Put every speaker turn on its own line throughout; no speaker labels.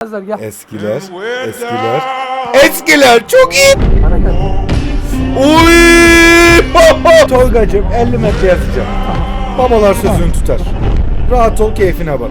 Gel.
Eskiler. Eskiler. Eskiler çok iyi. Uy! Tolgacım 50 metre yazacağım. Babalar sözünü tutar. Rahat ol keyfine bak.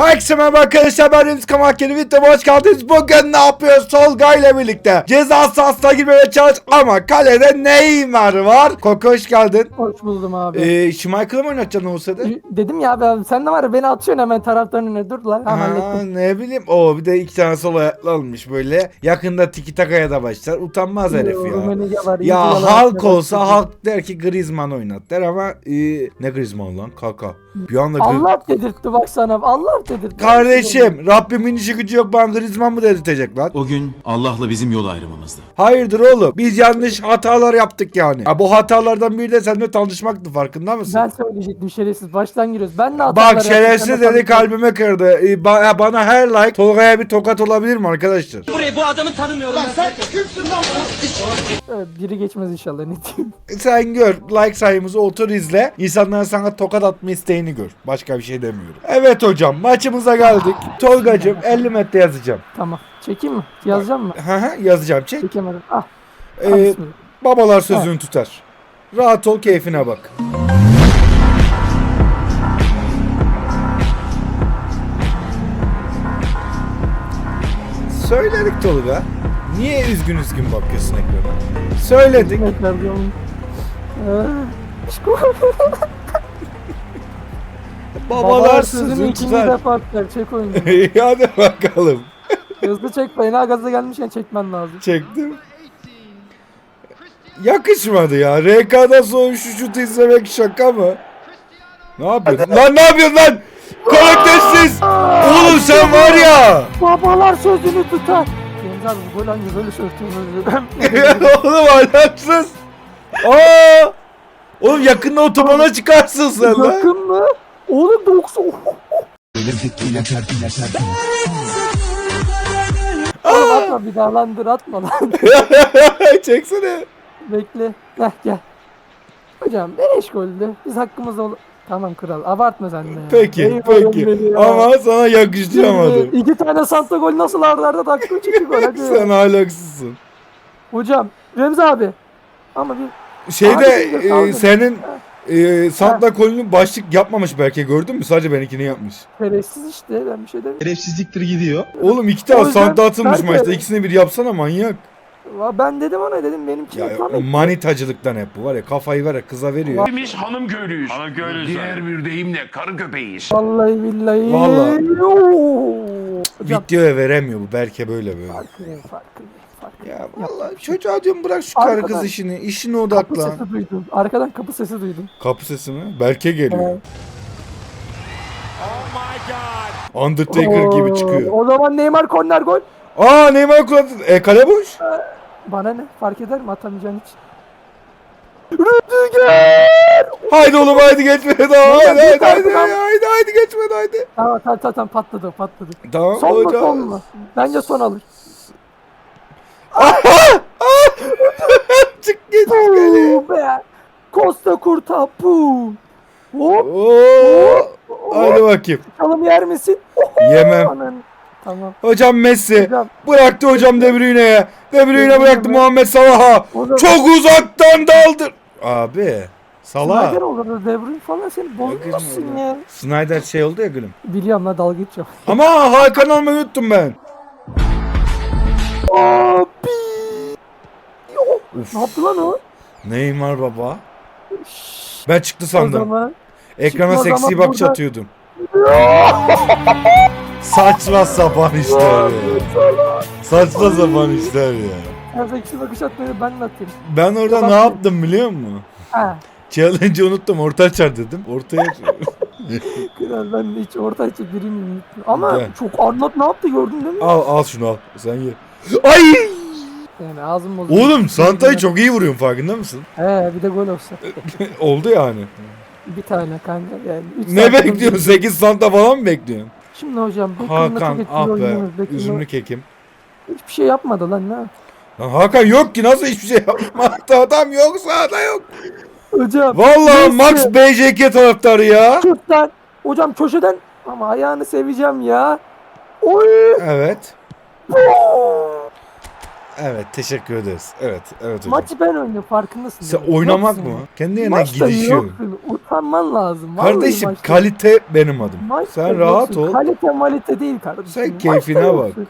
Herkese merhaba arkadaşlar ben Remzi Kamak yeni videoma hoş geldiniz. Bugün ne yapıyoruz Tolga ile birlikte? Ceza sahasına girmeye çalış ama kalede Neymar var. Koko hoş geldin.
Hoş buldum abi.
Ee, Schmeichel'ı mı oynatacaksın olsaydı?
Dedim ya abi sen de var ya beni atıyorsun hemen taraftarın önüne dur lan. Hemen
Ha,
hallettim.
ne bileyim. O bir de iki tane sol ayaklı almış böyle. Yakında tiki takaya da başlar. Utanmaz herif ya.
Var,
Ya halk
var.
olsa halk der ki Griezmann oynat der ama e, ne Griezmann lan kaka. Bir anda
Allah dedirtti bak sana. Allah dedirtti.
Kardeşim Rabbimin işi gücü yok bana Griezmann mı dedirtecek lan?
O gün Allah'la bizim yol ayrımımızdı.
Hayırdır oğlum biz yanlış hatalar yaptık yani. Ha, bu hatalardan biri de seninle tanışmaktı farkında mısın?
Ben söyleyecektim şerefsiz. Baştan giriyoruz. Ben ne hatalar
Bak şerefsiz
sen
dedi
de
kalbime kırdı. E, ba- bana her like Tolga'ya bir tokat olabilir mi arkadaşlar?
Evet, Biri geçmez inşallah ne diyeyim.
Sen gör like sayımızı otur izle. İnsanların sana tokat atma isteğini gör. Başka bir şey demiyorum. Evet hocam maçımıza geldik. Tolgacım 50 metre yazacağım.
Tamam. Çekeyim mi? Yazacağım mı?
Hı hı yazacağım çek.
Çekemedim. Ah.
Ee, babalar sözünü tutar. Rahat ol keyfine bak. Söyledik Tolga. Niye üzgün üzgün bakıyorsun ekrana? Söyledik.
Hizmetler diyorum. Şiko.
Babalar
sözünü
sözünü
ikinci
tutar.
defa. Çek oyunu.
Hadi bakalım.
Hızlı çek fena gaza gelmişken çekmen lazım.
Çektim. Yakışmadı ya. RK'da son şu şutu izlemek şaka mı? Ne yapıyorsun? lan ne yapıyorsun lan? Karaktersiz. Oğlum sen var ya.
Babalar sözünü tutar. Deniz abi bu gol hangi böyle söylüyor.
Oğlum alaksız. Aa! Oğlum yakında otobana çıkarsın sen lan.
Yakın mı? Oğlum 90. Oğlum atma bir daha lan dur atma lan.
Çeksene.
Bekle. Heh gel. Hocam beleş goldü. Biz hakkımızda ol... Tamam kral abartma sen de ya.
Peki
Eyvallah
peki.
beni ya.
Ama sana yakıştıramadım.
İki tane Santa gol nasıl arda arda taktı iki gol hadi.
Sen alaksızsın.
Hocam Remzi abi. Ama bir
Şeyde
Abi,
e,
kaldı.
senin e, Santa Colin'in başlık yapmamış belki gördün mü? Sadece benimkini yapmış.
şerefsiz işte ben bir şey demiyorum.
Şerefsizliktir gidiyor.
Oğlum iki tane
O yüzden
Santa atılmış
de-
maçta. İkisini bir yapsana manyak.
Va- Ben dedim ona dedim benimki
Ya
et.
manitacılıktan hep bu var ya kafayı ver ya kıza veriyor.
Biz hanım köylüyüz. Hanım köylüyüz. Diğer bir deyimle karı köpeğiyiz.
Vallahi billahi.
Vallahi.
Oo. Hocam
Videoya veremiyor bu Berke böyle böyle.
farkındayım farkındayım.
Ya vallahi çocuğa diyorum bırak şu karı kız
Arkadaş.
işini. işine
Kapı
odaklan.
sesi duydum. Arkadan kapı sesi duydum.
Kapı sesi mi? Berke geliyor.
Evet.
Undertaker gibi çıkıyor.
O zaman Neymar korner gol.
Aa Neymar kullandı. E kale boş.
Bana ne? Fark eder mi? Atamayacağın hiç. Rüdiger!
Haydi oğlum haydi geçme daha. Haydi haydi haydi
tamam.
haydi haydi geçme haydi.
Tamam tamam tamam patladı o, patladı.
Tamam
Son mu
hocam.
son mu? Bence son alır.
Çık git kale.
Be! Costa Kurta puh! Hop!
Oo. Hadi bakayım.
Çalım yer misin?
Yemem.
Tamam.
Hocam Messi.
Hocam.
Bıraktı hocam De Bruyne'ye. De Bruyne
Bruyne
bıraktı
mi?
Muhammed Salah'a.
Hocam.
Çok uzaktan daldır. Abi. Salah.
Snyder olur da De Bruyne falan seni bozmasın ya.
Snyder şey oldu ya gülüm.
Biliyorum la dalga geçiyor.
Ama Hakan almayı unuttum ben.
Abi! Ne yaptı lan o?
Neymar baba. Ben çıktı sandım.
zaman
Ekrana seksi bakış
burada-
atıyordum. Saçma sapan işler ya. Saçma sapan işler ya.
Her seksi bakış atmayı ben de atayım.
Ben orada
Bak-
ne yaptım biliyor musun?
Ha.
Challenge'ı unuttum. Orta açar dedim. Ortaya
Kral ben de hiç orta içi birini unuttum. Ama
Gel.
çok anlat ne yaptı gördün değil mi?
al al şunu al. Sen ye. Ay!
Yani ağzım bozuldu.
Oğlum Santa'yı çok iyi vuruyorsun farkında mısın?
He bir de gol olsa.
Oldu yani.
Bir tane kanka yani. Üç
Ne
saat
bekliyorsun? 8 Santa falan mı bekliyorsun?
Şimdi hocam
Hakan ah be. Üzümlü kekim.
hiçbir şey yapmadı lan ne?
Lan Hakan yok ki nasıl hiçbir şey yapmadı adam yok sahada yok.
Hocam.
Vallahi
Neyse.
Max BJK taraftarı ya.
Şuttan. Hocam köşeden Ama ayağını seveceğim ya. Oy.
Evet. Evet teşekkür ederiz. Evet evet hocam.
Maçı ben oynuyorum farkındasın.
Sen oynamak
Yoksun.
mı? Kendi yerine
Maçta
gidişiyor.
yoksun. Utanman lazım. Vallahi
Kardeşim
maçta-
kalite benim adım.
maçta
Sen rahat
yoksun.
ol.
Kalite malite değil kardeşim.
Sen
Maçta
keyfine bak.
yoksun.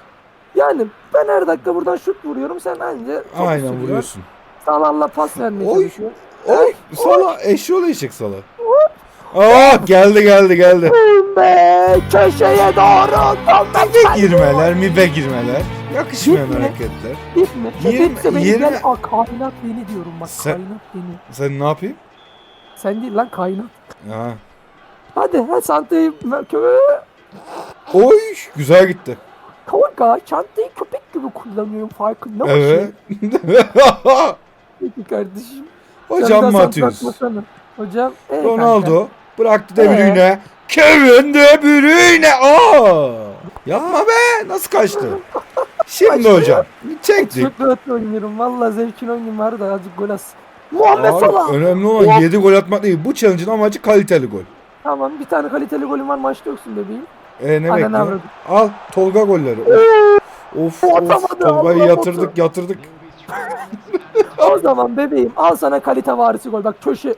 Yani ben her dakika buradan şut vuruyorum sen anca
Aynen vuruyorsun.
Salah'la pas vermeye
Oy.
çalışıyor.
Oy sala eşyol eşek sala. Aa geldi geldi geldi.
Be köşeye doğru.
Mibe girmeler mibe girmeler. Yakışmayan
Gitme.
hareketler.
Gitme.
Yirmi-
Gitse beni
yirmi-
gel. Aa, kaynat beni diyorum bak
Sen-
kaynat beni.
Sen ne yapayım?
Sen değil lan kaynat.
Ha.
Hadi ha çantayı kö
Oy güzel gitti.
Kanka çantayı köpek gibi kullanıyorum farkında mısın?
Evet.
Peki kardeşim.
Hocam mı atıyorsun?
bırakmasana. Hocam. ey
Ronaldo bıraktı De
Ee?
Bruyne. Kevin De Bruyne. Aa! Yapma be. Nasıl kaçtı? Şimdi hocam. Çektik.
Çok rahat oynuyorum. Valla zevkini oynuyorum var da azıcık gol as. Muhammed
Abi,
Salah.
önemli olan 7 gol atmak değil. Bu challenge'ın amacı kaliteli gol.
Tamam bir tane kaliteli golüm var maçta yoksun bebeğim.
E ne
Aynen
bekliyor?
avradım.
Al Tolga golleri. Of of,
Atamadı,
of Tolga'yı yatırdık yatırdık.
O zaman bebeğim al sana kalite varisi gol. Bak köşe.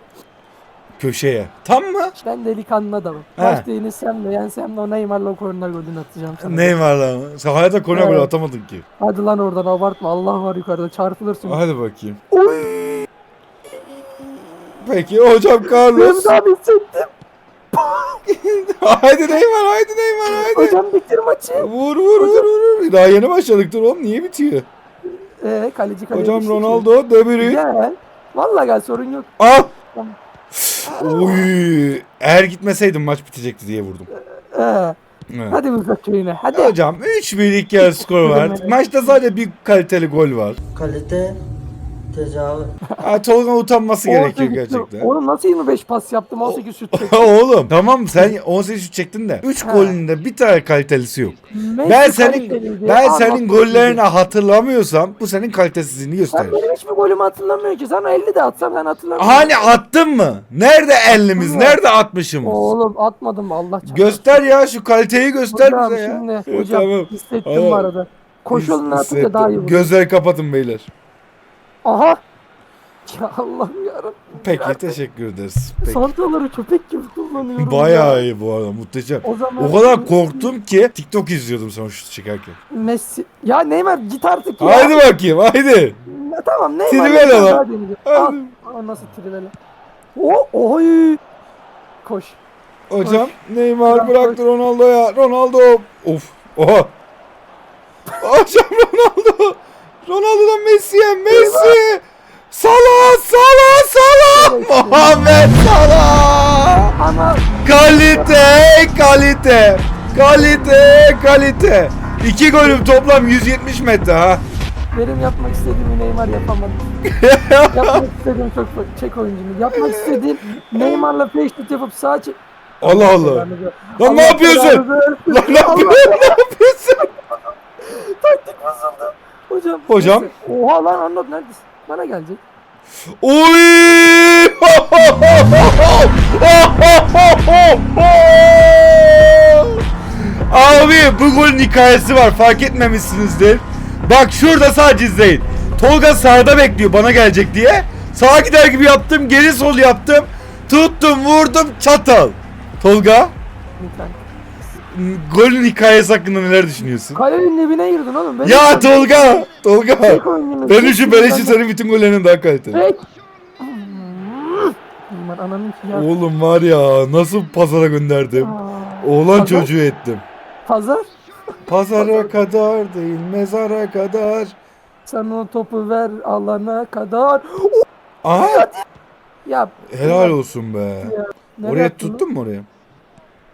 Köşeye. Tam mı?
Ben delikanlı adamım.
He.
Maçta yenilsem de yensem de o Neymar'la o korner golünü atacağım sana.
Neymar lan. Sen hayatta korner
Evet.
atamadın ki.
Hadi lan oradan abartma. Allah var yukarıda çarpılırsın.
Hadi bakayım.
Oy.
Peki hocam Carlos.
Abi hissettim.
haydi Neymar haydi Neymar haydi.
Hocam bitir maçı.
Vur vur vur vur. Daha yeni başladık dur oğlum niye bitiyor?
Ee, kaleci kaleci.
Hocam. Ronaldo De Bruyne.
Gel. Valla gel sorun yok.
Al.
Tamam.
Oy. Eğer gitmeseydim maç bitecekti diye vurdum.
Ee,
Evet.
hadi Muzak köyüne. Hadi.
Hocam 3-1 yarı skor var. Maçta sadece bir kaliteli gol var.
Kalite tecavüz.
Ha, Tolga utanması gerekiyor
18
gerçekten.
Oğlum nasıl 25 pas yaptım 18 şut çektim.
Oğlum tamam sen 18 şut çektin de 3
Ha.
golünde bir tane kalitelisi yok.
Messi
Ben senin ben senin
kaliteliydi.
gollerini hatırlamıyorsam bu senin kalitesizliğini
Sen
gösterir.
benim hiçbir golümü hatırlamıyor ki. Sana 50 de atsam sen hatırlamıyorsun.
Hani attın mı? Nerede 50'miz? Nerede 60'ımız?
Oğlum atmadım Allah çarpsın.
Göster ya şu kaliteyi göster
Hocam
bize ya.
şimdi
Evet,
hocam
tamam.
hissettim bu arada. Koşu yolunu atınca daha iyi vurur.
Gözleri kapatın beyler.
Aha. Ya Allah'ım yarabbim.
Peki teşekkür ederiz. Peki.
Santraları köpek gibi kullanıyorum.
Bayağı
ya.
iyi bu arada muhteşem.
O zaman
O kadar korktum ki TikTok izliyordum sonra şut çekerken.
Messi. Ya Neymar git artık ya.
Haydi bakayım haydi.
Ya tamam Neymar.
Trivela lan.
Al. Al nasıl trivela. O oy. Koş.
Hocam Neymar
Hocam,
bıraktı Ronaldo'ya. Ronaldo. Of. Oha. Hocam Ronaldo. Ronaldo'dan Messi'ye. Messi. Salah, Salah, Salah. Muhammed Salah. Kalite, kalite. Kalite, kalite. İki golüm toplam 170 metre ha.
benim yapmak istediğimi Neymar yapamadı. yapmak istediğim çok çek oyuncunu. Yapmak istediğim Neymar'la flashlight yapıp sağa çek.
Allah Allah. Lan ne yapıyorsun? Lan ne yapıyorsun? Ne yapıyorsun?
Hocam.
Hocam.
neyse. Oha lan Arnold neredesin? Bana gelecek.
Oy! Abi bu golün hikayesi var fark etmemişsinizdir. Bak şurada sadece izleyin. Tolga sağda bekliyor bana gelecek diye. Sağa gider gibi yaptım geri sol yaptım. Tuttum vurdum çatal. Tolga
Lütfen.
Golün hikayesi hakkında neler düşünüyorsun?
Kalenin dibine girdin oğlum. Ben
Ya Tolga! Tolga!
Tek oyuncunu.
Ben
tek
şu beleşi senin bütün gollerinin daha kaliteli.
Ananın ki ya.
Oğlum var ya nasıl pazara gönderdim. Oğlan
Pazar?
çocuğu ettim.
Pazar.
Pazara kadar değil mezara kadar.
Sen o topu ver alana kadar.
Aa
Ya.
helal olsun be.
nereye
Oraya
attın
tuttun mu oraya?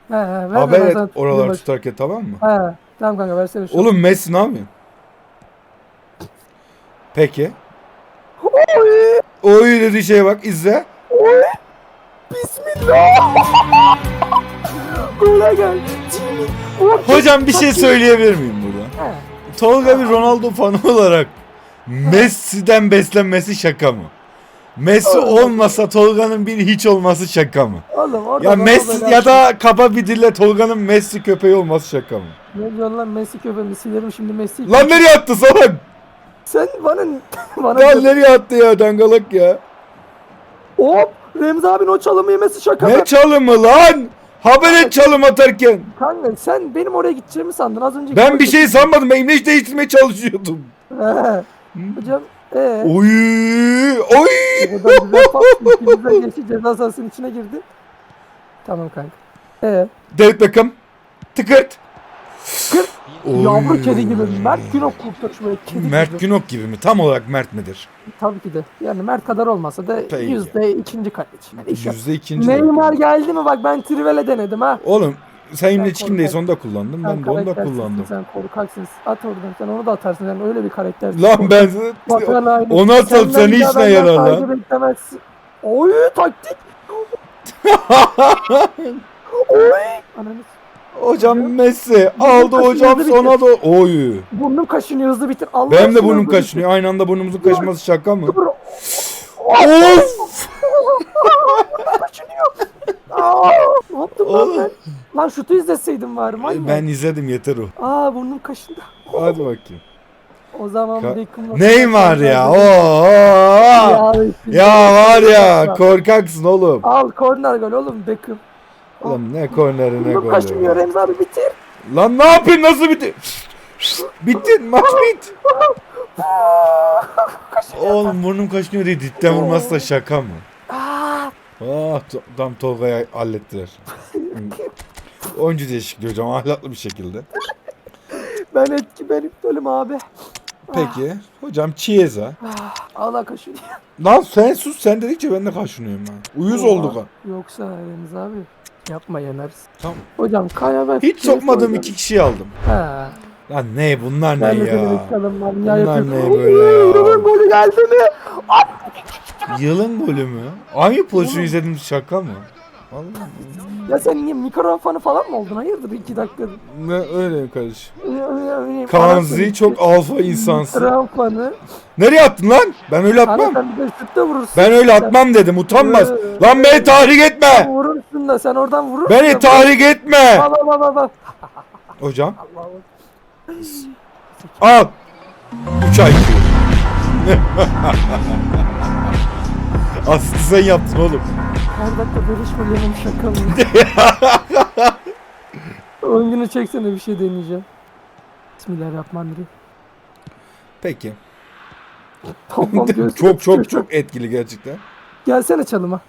He he. Ver
Haber et
sana tutayım
oralar
bak.
tutarken tamam mı?
He. Tamam kanka versene şu.
Oğlum Messi ne yapıyor? Peki.
Oy.
Oy dediği şeye bak izle.
Oy. Bismillah. Gole gel.
Hocam bir şey söyleyebilir miyim burada?
He.
Tolga bir Ronaldo fanı olarak Messi'den beslenmesi şaka mı? Messi olmasa Tolga'nın bir hiç olması şaka mı?
Oğlum orada
Ya
bana
Messi
böyle
ya da kaba bir dille Tolga'nın Messi köpeği olması şaka mı?
Ne diyorsun lan Messi köpeğimi silerim şimdi Messi.
Lan nereye attı salak?
Sen bana bana
Lan nereye attı ya dangalak ya?
Hop! Remzi abinin o çalımı yemesi şaka?
Ne çalımı lan? Haber et çalım atarken.
Kanka sen benim oraya gideceğimi sandın az önce.
Ben bir şey sanmadım. Ben imleç değiştirmeye çalışıyordum.
He. Hocam ee.
Oy! Oy!
Buradan güzel pas. İkimize geçti ceza sahasının içine girdi. Tamam kanka. Ee.
David Beckham. Tıkırt.
Kırt.
Oy.
Yavru kedi gibi. Mert Günok kurtar şuraya kedi
Mert
gibi.
Günok gibi mi? Tam olarak Mert midir?
Tabii ki de. Yani Mert kadar olmasa da
Peki.
yüzde ikinci kaleci. Yani iş yap-
Yüzde ikinci.
Neymar geldi mi bak ben Trivela denedim ha.
Oğlum sen imleç kimdeyiz onu da kullandım. Ben de onu da kullandım.
Sen korkaksın. At oradan sen onu da atarsın. Sen öyle bir karakter.
Lan ben
haini.
onu atsam
Senden
sen
bir
hiç ne yarar lan?
beklemezsin. Oy taktik. Oy. Ananı
Hocam Messi aldı hocam
kaşınıyordu
sona da oy.
Burnum kaşınıyor hızlı bitir. Allah
Benim de burnum kaşınıyor. Aynı anda burnumuzun kaşıması şaka mı? Of!
Kaşınıyor. Aa, ne yaptım
Oğlum.
ben? Lan şutu izleseydim var manyak.
Ben izledim yeter o.
Aa burnum kaşındı.
Hadi bakayım.
O zaman
Ka-
Beckham'la-
Neymar ya. Oo.
Ya,
Ya var ya korkaksın oğlum.
Al korner gol oğlum Beckham.
Oğlum ne korneri ne
Burnum kaşınıyor
golü.
Remzi abi bitir.
Lan ne yapayım nasıl bitti? Bitti maç bit. Oğlum burnum kaşınıyor diye dipten vurması da şaka mı? Ah tam Tolga'ya hallettiler. Oyuncu değişikliği hocam ahlaklı bir şekilde.
ben etki ben iptalim abi.
Peki hocam Chiesa.
Allah kaşınıyor.
Lan sen sus sen dedikçe ben de kaşınıyorum ha. Uyuz olduk ha.
Yoksa Remzi abi yapma yeneriz.
Tamam.
Hocam Kaya ben
Hiç sokmadığım iki kişiyi aldım.
Ha.
Lan ne bunlar
Ben
ne ya? Bunlar
Ya yapıyorsun.
ne böyle ya?
Yılın golü geldi mi?
Yılın golü mü? Hangi pozisyon izledim şaka mı? Vallahi
Ya sen niye mikrofonu falan mı oldun? Hayırdır iki dakika.
ne öyle kardeş.
Kanzi
çok alfa insansın.
Mikrofonu.
Nereye attın lan? Ben öyle atmam.
sen bir de şutta vurursun.
Ben öyle atmam dedim utanmaz.
Ee,
Lan beni tahrik etme.
Vurursun da sen oradan vurursun.
Beni tahrik etme.
Al al al al.
Hocam
Allah
al. 3 IQ. Asisti sen yaptın oğlum.
Her dakika bölüşme yemin şaka mı? 10 günü çeksene bir şey deneyeceğim. Bismillahirrahmanirrahim.
Peki.
Tamam
çok çok çok etkili gerçekten.
Gelsene çalıma.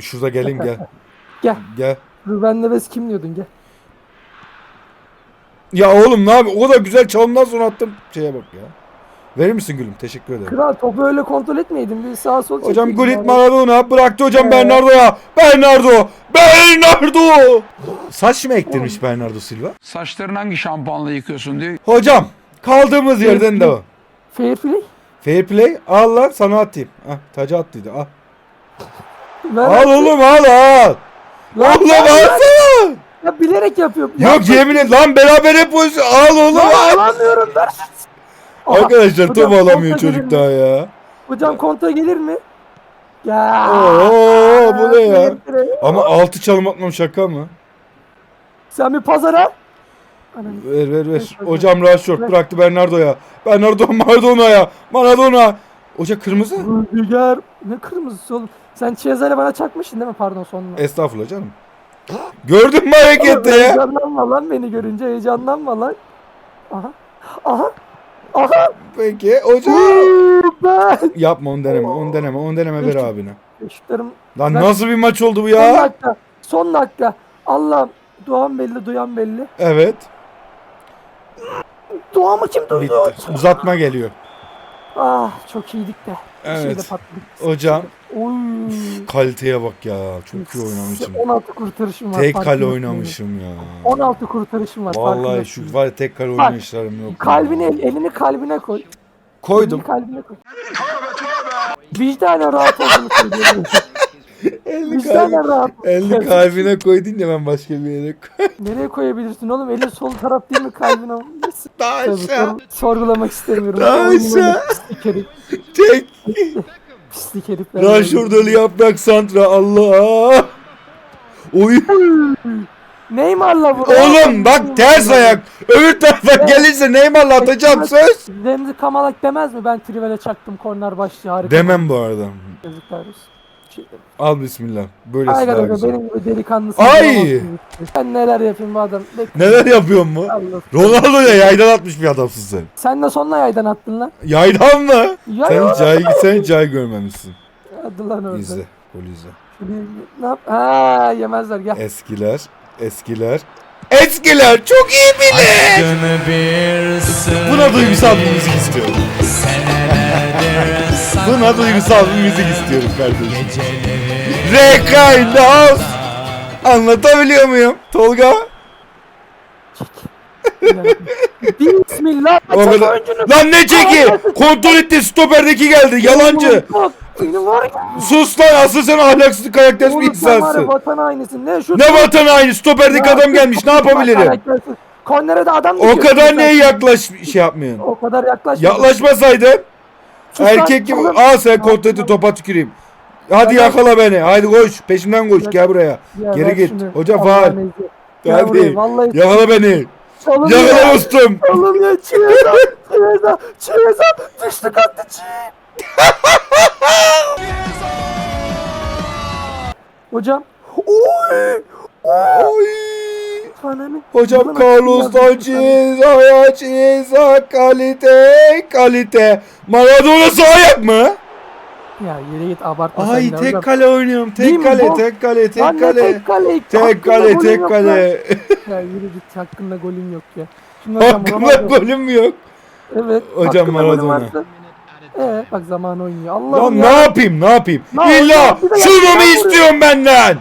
Şurada geleyim gel.
Gel.
Gel.
Ruben Neves kim diyordun gel.
Ya oğlum ne yapayım? O kadar güzel çalımdan sonra attım. Şeye bak ya. Verir misin gülüm? Teşekkür ederim.
Kral topu öyle kontrol etmeydin. Bir sağa sol
Hocam
çektiydin
Gullit
yani.
Maradona bıraktı hocam
Ee?
Bernardo'ya. Bernardo! Bernardo! Saç mı ektirmiş Bernardo Silva?
Saçlarını hangi şampuanla yıkıyorsun diyor.
Hocam kaldığımız yerden devam.
Fair play.
Fair play al lan sana atayım. Ah tacı attıydı al.
Ver.
Al oğlum al al.
Lan
Oğlum
ver.
alsana.
Ya bilerek yapıyorum.
Yok yemin et lan beraber hep pozisyon. Al oğlum al.
Alamıyorum ver.
Arkadaşlar
hocam,
top alamıyor
kontra
çocuk
gelir
daha ya.
Hocam kontra gelir mi? Ya.
Oo bu ne ya? Ama altı çalım atmam şaka mı?
Sen bir pazara. Anam.
Ver ver ver. Hocam Rashford
Ver.
bıraktı Bernardo'ya. Bernardo Maradona'ya. Maradona. Hoca kırmızı.
Rüdiger. Ne kırmızısı oğlum. Sen Chiesa'yla bana çakmıştın değil mi? Pardon sonuna.
Estağfurullah canım. Gördün mü hareketi ya?
Heyecanlanma lan beni görünce heyecanlanma lan. Aha. Aha. Aha.
Peki hocam.
Ben.
Yapma onu deneme. Onu deneme. Onu deneme ver abine.
Şutlarım.
Lan
Ben-
nasıl bir maç oldu bu
Son
ya?
dakika. Son dakika. Allah. Duan belli, duyan belli.
Evet.
Duamı kim duydu?
Bitti. Uzatma geliyor.
Ah çok iyiydik de. Bir şeyde
Evet.
patladık.
Hocam
Oy.
kaliteye bak ya. Çok iyi oynamışım.
16 kurtarışım var.
Tek kale oynamışım ya.
16 kurtarışım var.
Vallahi şu var ya tek kale oynayışlarım yok.
Kalbini,
ya.
el- elini kalbine koy.
koydum.
Elini kalbine koy. Vicdanen rahat olduğunu söylüyorum.
Elini,
Vicdanen
kalbine,
rahat.
elini kalbine koydun ya ben başka bir yere koy.
Nereye koyabilirsin oğlum? Elin sol taraf değil mi kalbine?
Daha
Tabii,
aşağı.
sor- sorgulamak istemiyorum.
Daha aşağı. Tek.
Pislik herifler.
Rashford yaprak santra Allah. Oy.
Neymar'la vur.
Oğlum bak ters ayak. Öbür tarafa gelirse Neymar'la atacağım söz.
Remzi Kamalak demez mi? Ben Trivel'e çaktım korner başlığı harika.
Demem bu arada.
Yazıklar olsun. Şey.
Al bismillah. Böylesi
Ay
daha güzel.
benim gibi delikanlısın.
Ay!
Ben neler yapayım bu adam. Bekle.
Neler yapıyorsun mu?
Allah.
Ronaldo'ya yaydan atmış bir adamsın sen.
Sen de sonuna yaydan attın lan.
Yaydan mı?
Ya
Sen hiç yay, sen hiç yay görmemişsin.
Hadi lan orada.
İzle. Gol izle.
Ne yap? Ha yemezler gel.
Eskiler. Eskiler. Eskiler çok iyi bilir. Buna duygusal bir müzik istiyorum. Buna duygusal bir müzik istiyorum kardeşim. Rekayın House. Anlatabiliyor muyum? Tolga?
Bismillah.
O kadar. Lan ne çeki? Kontrol etti. Stoperdeki geldi. Yalancı.
Bak, Seni var ya.
Sus lan. Asıl sen ahlaksız karaktersiz bir
Oğlum sen var ya
insansın.
vatan. Ne şu?
Ne vatan aynı? Stoperdeki adam gelmiş. Ne yapabilirim?
Kornere de adam
O
dikiyorsun
kadar
sen.
neye yaklaş şey yapmıyorsun?
O kadar yaklaşma.
Yaklaşmasaydın.
Sus
Erkek gibi.
oğlum.
Al sen kontrol etti topa tüküreyim. Hadi
Ya ben-
yakala beni. Haydi koş. Peşimden koş. Gel buraya.
Ya
Geri git.
Allah'ın izni. Gel buraya,
Hadi.
Vallahi
Yakala beni.
Oğlum
Yakala
ya.
dostum.
Oğlum ya Çiğeza. Çiğeza. Çiğeza. Düştük attı Çiğ. Hocam. Oy.
Oy.
Ananı.
Hocam
Bana
Carlos
yazmış bir tane.
Sanchez, Ayaçiza, kalite, kalite. Maradona ayak mı?
Ya yere git abartma
Ay tek
hocam.
kale oynuyorum.
Değil
Tek
mi
kale,
bu?
tek kale, tek
Lan ne
kale.
tek kale.
Tek kale, tek kale.
Ya yürü git hakkında golün yok ya. Şimdi hocam
Hakkında golüm mü yok?
Evet.
Hocam Maradona.
Ee, bak zaman oynuyor. Allah'ım
Lan
ya.
ne yapayım, ne yapayım?
Ne
İlla şunu mu istiyorsun benden?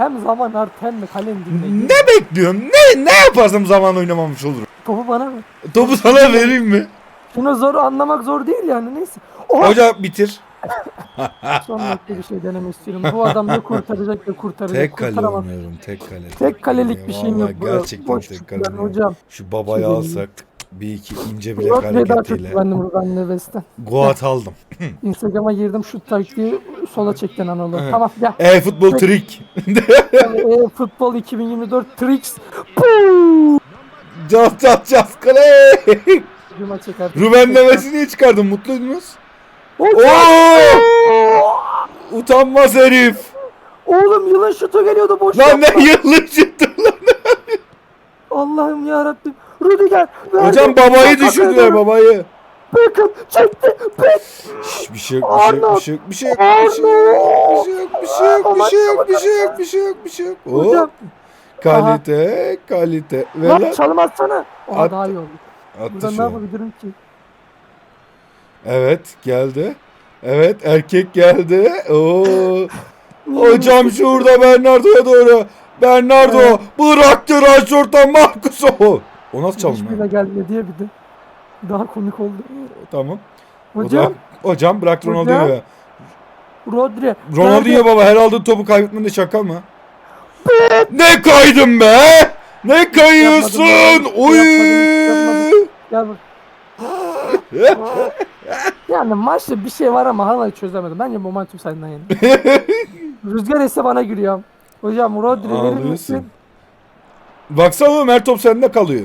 Hem zaman art hem de kalem dinle.
Ne bekliyorsun? Ne ne yaparsam zaman oynamamış olurum.
Topu bana ver.
Topu sana vereyim mi?
Şunu zor anlamak zor değil yani neyse. Oh!
Hocam bitir.
Son nokta bir şey denemek istiyorum. Bu adam ne kurtaracak ne kurtaracak.
Tek kale
kurtaramaz.
oynuyorum, tek kale.
Tek kalelik bir şeyim yok.
Vallahi Gerçekten
Boş
tek kale oynuyorum.
hocam.
Şu babayı
Şey
alsak bir iki ince bilek hareketiyle.
Ben de buradan Neves'ten.
Goat aldım.
Instagram'a girdim şu taktiği sola çektin
Anadolu.
Tamam gel.
E-futbol trick.
E-futbol 2024 tricks.
Cap cap cap kale. Ruben Neves'i niye çıkardın? Mutluydunuz. Utanmaz herif.
Oğlum yılın şutu geliyordu boş
Lan ne yılın şutu lan.
Allah'ım ya Rabbim. Rüdiger.
Hocam babayı düşürdüler babayı.
Beckham çekti.
Şş, bir şey yok, bir şey yok, bir şey yok, bir şey yok, bir şey yok, bir şey yok, bir şey yok, bir şey yok, bir şey yok, bir şey yok, bir şey yok.
Hocam.
Hop. Kalite, kalite. Ver
Lan çalım atsana.
At.
daha iyi oldu.
Attı
Buradan ne yapabilirim ki?
Evet, geldi. Evet, erkek geldi. Oo. Hocam şurada Bernardo'ya doğru. Bernardo
Evet.
bıraktı Rashford'dan Marcus'u. O nasıl çalım
Hiçbirine
ya?
gelmedi diye bir de. Daha komik oldu.
Tamam. O
Hocam.
da- hocam bırak
Hocam.
Ronaldo'yu.
Rodri.
Ronaldinho baba her aldığı topu kaybetmen de şaka mı? ne kaydın be? Ne kayıyorsun?
Yapmadım,
Oy!
yapmadım, Gel bak. Yani maçta bir şey var ama hala çözemedim. Bence momentum senden yani. Rüzgar esse bana gülüyor. Hocam Rodri verir misin?
Baksana oğlum her top sende kalıyor.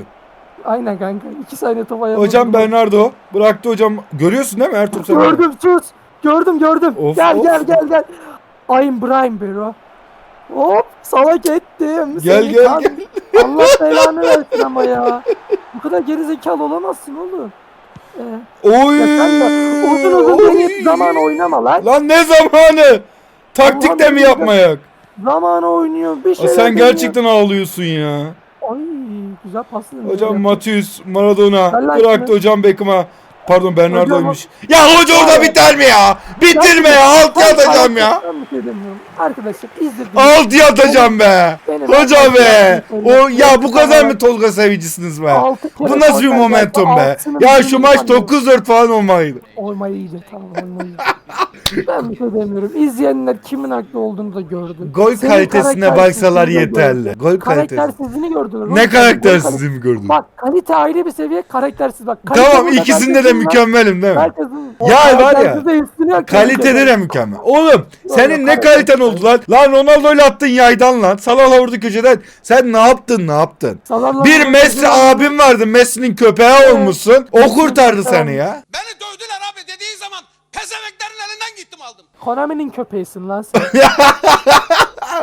Aynen kanka. İki saniye top ayağına
Hocam. Bernardo bıraktı hocam. Görüyorsun değil mi top sende?
Gördüm sus. Gördüm gördüm.
Of,
gel
of.
gel gel gel. I'm Brian bro. Hop salak ettim.
Gel,
Seni
gel,
kan- Allah belanı versin ama ya. Bu kadar gerizekalı olamazsın oğlum. Ee,
Oy!
sen de uzun uzun
Oy!
zaman oynama lan.
Lan ne zamanı? Taktik de
Allah'ım
mi
ya.
yapmayak?
Zaman oynuyor bir şey.
Sen gerçekten ağlıyorsun ya.
Güzel paslı.
Hocam Matius, Maradona bıraktı hocam Beckham'a. Pardon Bernardo'ymuş. Ya hoca orada biter mi ya? Bitirme ya. Alt atacağım ya.
Şey. Arkadaşlar izledim.
Alt atacağım be. Hoca be. O ya bu kadar mı Tolga sevicisiniz be? Bu nasıl bir momentum be? Ya şu maç
sandım.
9-4 falan olmalıydı.
Yiyecek tamam. Ben bir şey demiyorum. İzleyenler kimin haklı olduğunu da gördü.
Gol
Senin
kalitesine baksalar yeterli. Gol kalitesi.
Karaktersizliğini gördüler.
Ne karaktersizliği mi gördün?
Bak kalite ayrı bir seviye karaktersiz bak. kalite
Tamam
burada
ikisinde de
var.
mükemmelim değil mi?
Herkesin
Ya var ya,
karaktersiz de üstüne yok.
Kalitede de mükemmel. Oğlum senin ne kaliten oldu lan? Lan Ronaldo'yla attın yaydan lan. Salah'la vurdu köşeden. Sen ne yaptın ne yaptın?
Salah'la
Bir
vurdu
Messi
köşeden-
abim vardı. Messi'nin köpeği olmuşsun. O kurtardı seni ya.
Beni dövdüler abi dediği zaman pezeveklerin elinden gittim aldım.
Konami'nin köpeğisin lan sen.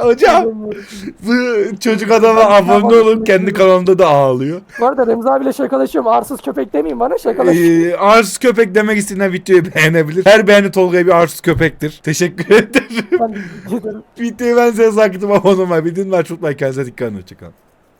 Hocam bu çocuk adama abone olup kendi kanalında da ağlıyor.
Bu arada Remzi abiyle şakalaşıyorum. Arsız köpek demeyeyim bana şakalaşıyorum.
Ee, arsız köpek demek isteyen videoyu beğenebilir. Her beğeni Tolga'ya bir arsız köpektir. Teşekkür ederim.
Ben.
Videoyu ben size sakıtım abone olmayı. Bildiğin var. Tutmayın. Kendinize dikkat edin. Hoşçakalın.